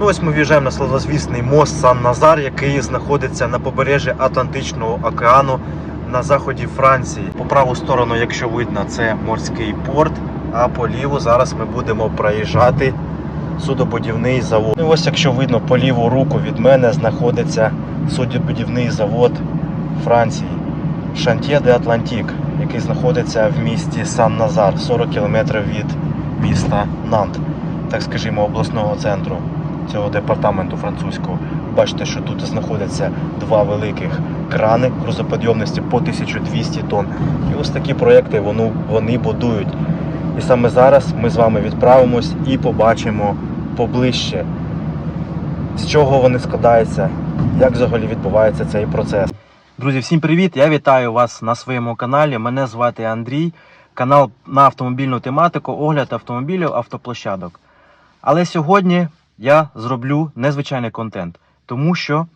Ну ось ми в'їжджаємо на славозвісний мост Сан-Назар, який знаходиться на побережжі Атлантичного океану на заході Франції. По праву сторону, якщо видно, це морський порт, а по ліву зараз ми будемо проїжджати судобудівний завод. І ось, якщо видно, по ліву руку від мене знаходиться судобудівний завод Франції Шантьє де Атлантік, який знаходиться в місті Сан-Назар, 40 км від міста Нант, так скажімо, обласного центру цього департаменту французького. Бачите, що тут знаходяться два великих крани грузоподйомності по 1200 тонн. І ось такі проекти вони, вони будують. І саме зараз ми з вами відправимось і побачимо поближче, з чого вони складаються, як взагалі відбувається цей процес. Друзі, всім привіт! Я вітаю вас на своєму каналі. Мене звати Андрій. Канал на автомобільну тематику, огляд автомобілів, автоплощадок. Але сьогодні я зроблю незвичайний контент, тому що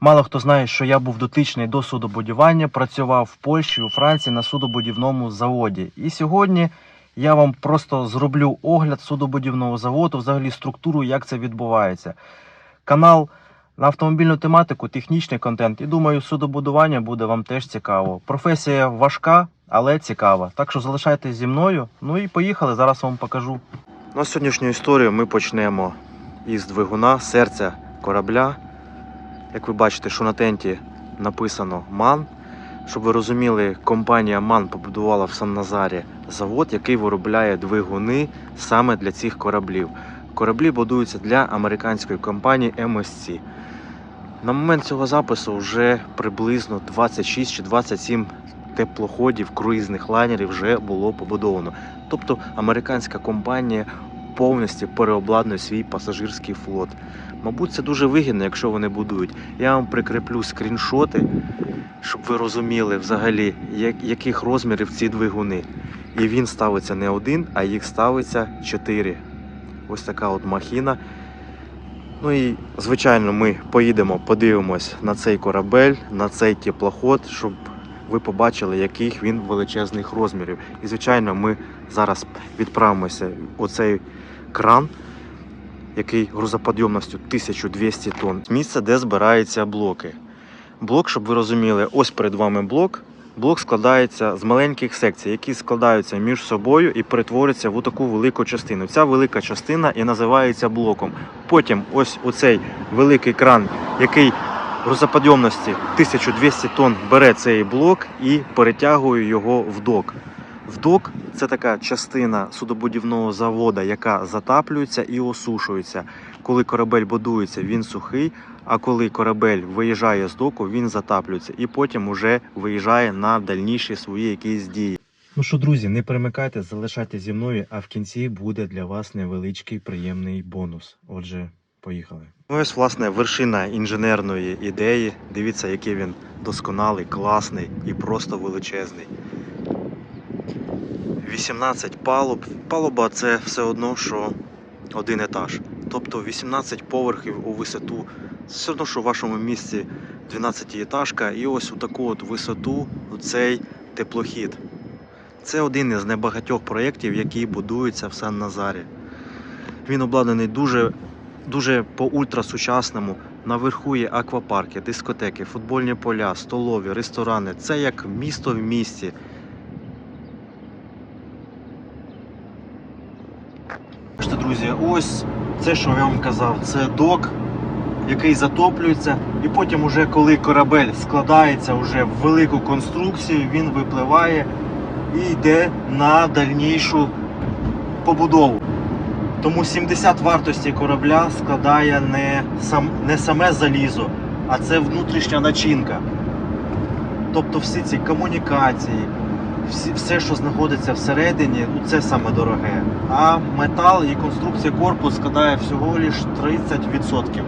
мало хто знає, що я був дотичний до судобудування, працював в Польщі, у Франції на судобудівному заводі. І сьогодні я вам просто зроблю огляд судобудівного заводу, взагалі структуру, як це відбувається. Канал на автомобільну тематику, технічний контент. І думаю, судобудування буде вам теж цікаво. Професія важка, але цікава. Так що залишайтесь зі мною. Ну і поїхали. Зараз вам покажу. На сьогоднішню історію ми почнемо із двигуна, серця корабля. Як ви бачите, що на тенті написано МАН. Щоб ви розуміли, компанія МАН побудувала в Сан-Назарі завод, який виробляє двигуни саме для цих кораблів. Кораблі будуються для американської компанії MSC. На момент цього запису вже приблизно 26 чи 27 теплоходів круїзних лайнерів вже було побудовано. Тобто американська компанія повністю переобладнує свій пасажирський флот. Мабуть, це дуже вигідно, якщо вони будують. Я вам прикріплю скріншоти, щоб ви розуміли взагалі, як- яких розмірів ці двигуни. І він ставиться не один, а їх ставиться чотири. Ось така от махіна. Ну і звичайно, ми поїдемо, подивимось на цей корабель, на цей теплоход, щоб ви побачили, яких він величезних розмірів. І звичайно, ми зараз відправимося у цей кран, який грузоподйомністю 1200 тонн. Місце, де збираються блоки. Блок, щоб ви розуміли, ось перед вами блок. Блок складається з маленьких секцій, які складаються між собою і перетворюються в таку велику частину. Ця велика частина і називається блоком. Потім ось оцей великий кран, який грузоподйомності 1200 тонн бере цей блок і перетягує його в док. В док це така частина судобудівного заводу, яка затаплюється і осушується. Коли корабель будується, він сухий, а коли корабель виїжджає з доку, він затаплюється і потім уже виїжджає на дальніші свої якісь дії. Ну що, друзі, не перемикайте, залишайтеся зі мною, а в кінці буде для вас невеличкий приємний бонус. Отже, поїхали. Ну, ось, власне, вершина інженерної ідеї. Дивіться, який він досконалий, класний і просто величезний. 18 палуб. Палуба це все одно, що один етаж. Тобто 18 поверхів у висоту. Це все одно, що в вашому місці 12 етажка. І ось у таку от висоту цей теплохід. Це один із небагатьох проєктів, які будуються в Сан-Назарі. Він обладнаний дуже, дуже по ультрасучасному. Наверху є аквапарки, дискотеки, футбольні поля, столові, ресторани. Це як місто в місті. Друзі, ось це, що я вам казав, це док, який затоплюється, і потім, уже коли корабель складається вже в велику конструкцію, він випливає і йде на дальнішу побудову. Тому 70 вартості корабля складає не, сам, не саме залізо, а це внутрішня начинка. Тобто всі ці комунікації, всі, все, що знаходиться всередині, ну, це саме дороге. А метал і конструкція корпусу складає всього лиш 30%.